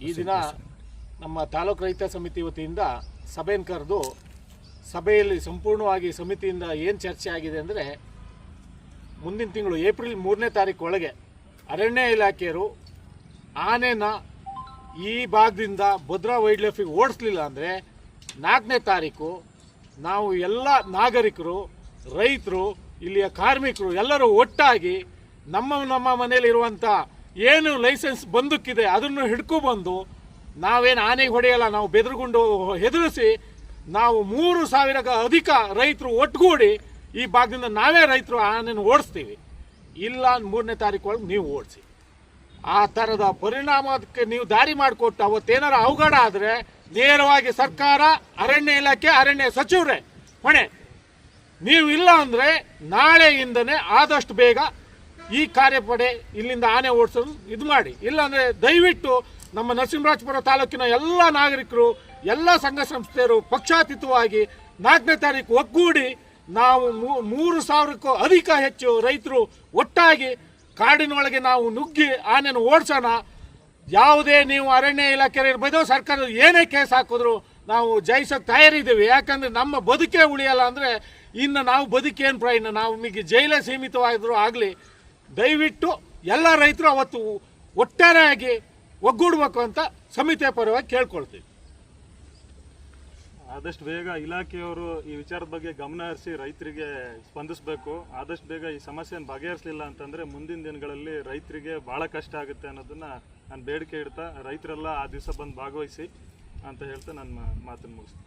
ಈ ದಿನ ನಮ್ಮ ತಾಲೂಕು ರೈತ ಸಮಿತಿ ವತಿಯಿಂದ ಸಭೆಯನ್ನು ಕರೆದು ಸಭೆಯಲ್ಲಿ ಸಂಪೂರ್ಣವಾಗಿ ಸಮಿತಿಯಿಂದ ಏನು ಚರ್ಚೆ ಆಗಿದೆ ಅಂದರೆ ಮುಂದಿನ ತಿಂಗಳು ಏಪ್ರಿಲ್ ಮೂರನೇ ತಾರೀಕು ಒಳಗೆ ಅರಣ್ಯ ಇಲಾಖೆಯರು ಆನೆನ ಈ ಭಾಗದಿಂದ ಭದ್ರಾ ವೈಲ್ಡ್ ಲೈಫಿಗೆ ಓಡಿಸ್ಲಿಲ್ಲ ಅಂದರೆ ನಾಲ್ಕನೇ ತಾರೀಕು ನಾವು ಎಲ್ಲ ನಾಗರಿಕರು ರೈತರು ಇಲ್ಲಿಯ ಕಾರ್ಮಿಕರು ಎಲ್ಲರೂ ಒಟ್ಟಾಗಿ ನಮ್ಮ ನಮ್ಮ ಮನೆಯಲ್ಲಿರುವಂಥ ಏನು ಲೈಸೆನ್ಸ್ ಬಂದಕ್ಕಿದೆ, ಅದನ್ನು ಹಿಡ್ಕೊಬಂದು ನಾವೇನು ಆನೆಗೆ ಹೊಡೆಯಲ್ಲ, ನಾವು ಬೆದರುಗೊಂಡು ಹೆದರಿಸಿ ನಾವು ಮೂರು ಸಾವಿರ ಅಧಿಕ ರೈತರು ಒಟ್ಟುಗೂಡಿ ಈ ಭಾಗದಿಂದ ನಾವೇ ರೈತರು ಆನೆನ ಓಡಿಸ್ತೀವಿ. ಇಲ್ಲ ಮೂರನೇ ತಾರೀಕು ಒಳಗೆ ನೀವು ಓಡಿಸಿ. ಆ ಥರದ ಪರಿಣಾಮಕ್ಕೆ ನೀವು ದಾರಿ ಮಾಡಿಕೊಟ್ಟು ಅವತ್ತೇನಾರು ಅವಘಡ ಆದರೆ ನೇರವಾಗಿ ಸರ್ಕಾರ, ಅರಣ್ಯ ಇಲಾಖೆ, ಅರಣ್ಯ ಸಚಿವರೇ, ಹೊಣೆ. ನೀವು ಇಲ್ಲ ಅಂದರೆ ನಾಳೆಯಿಂದನೇ ಆದಷ್ಟು ಬೇಗ ಈ ಕಾರ್ಯಪಡೆ ಇಲ್ಲಿಂದ ಆನೆ ಓಡಿಸೋದು ಇದು ಮಾಡಿ. ಇಲ್ಲಾಂದರೆ ದಯವಿಟ್ಟು ನಮ್ಮ ನರಸಿಂಹರಾಜಪುರ ತಾಲೂಕಿನ ಎಲ್ಲ ನಾಗರಿಕರು, ಎಲ್ಲ ಸಂಘ ಸಂಸ್ಥೆಯರು ಪಕ್ಷಾತೀತವಾಗಿ ನಾಲ್ಕನೇ ತಾರೀಕು ಒಗ್ಗೂಡಿ ನಾವು ಮೂರು ಸಾವಿರಕ್ಕೂ ಅಧಿಕ ಹೆಚ್ಚು ರೈತರು ಒಟ್ಟಾಗಿ ಕಾಡಿನೊಳಗೆ ನಾವು ನುಗ್ಗಿ ಆನೆನ ಓಡಿಸೋಣ. ಯಾವುದೇ ನೀವು ಅರಣ್ಯ ಇಲಾಖೆ ಇರ್ಬೋದು ಸರ್ಕಾರ ಏನೇ ಕೇಸ್ ಹಾಕಿದ್ರು ನಾವು ಜಯಿಸೋಕೆ ತಯಾರಿದ್ದೀವಿ. ಯಾಕಂದ್ರೆ ನಮ್ಮ ಬದುಕೇ ಉಳಿಯಲ್ಲ ಅಂದರೆ ಇನ್ನು ನಾವು ಬದುಕೇನು ಪ್ರಯತ್ನ ನಾವು ನಮಗೆ ಜೈಲೇ ಸೀಮಿತವಾಗಿದ್ರು ಆಗಲಿ ದಯವಿಟ್ಟು ಎಲ್ಲ ರೈತರು ಅವತ್ತು ಒಟ್ಟಾರೆಯಾಗಿ ಒಗ್ಗೂಡ್ಬೇಕು ಅಂತ ಸಮಿತಿಯ ಪರವಾಗಿ ಕೇಳ್ಕೊಳ್ತೀವಿ. ಆದಷ್ಟು ಬೇಗ ಇಲಾಖೆಯವರು ಈ ವಿಚಾರದ ಬಗ್ಗೆ ಗಮನ ಹರಿಸಿ ರೈತರಿಗೆ ಸ್ಪಂದಿಸಬೇಕು. ಆದಷ್ಟು ಬೇಗ ಈ ಸಮಸ್ಯೆಯನ್ನು ಬಗೆಹರಿಸಲಿಲ್ಲ ಅಂತಂದರೆ ಮುಂದಿನ ದಿನಗಳಲ್ಲಿ ರೈತರಿಗೆ ಭಾಳ ಕಷ್ಟ ಆಗುತ್ತೆ ಅನ್ನೋದನ್ನು ನಾನು ಬೇಡಿಕೆ ಇಡ್ತಾ ರೈತರೆಲ್ಲ ಆ ದಿವಸ ಬಂದು ಭಾಗವಹಿಸಿ ಅಂತ ಹೇಳ್ತಾ ನನ್ನ ಮಾತನ್ನು ಮುಗಿಸ್ತೀನಿ.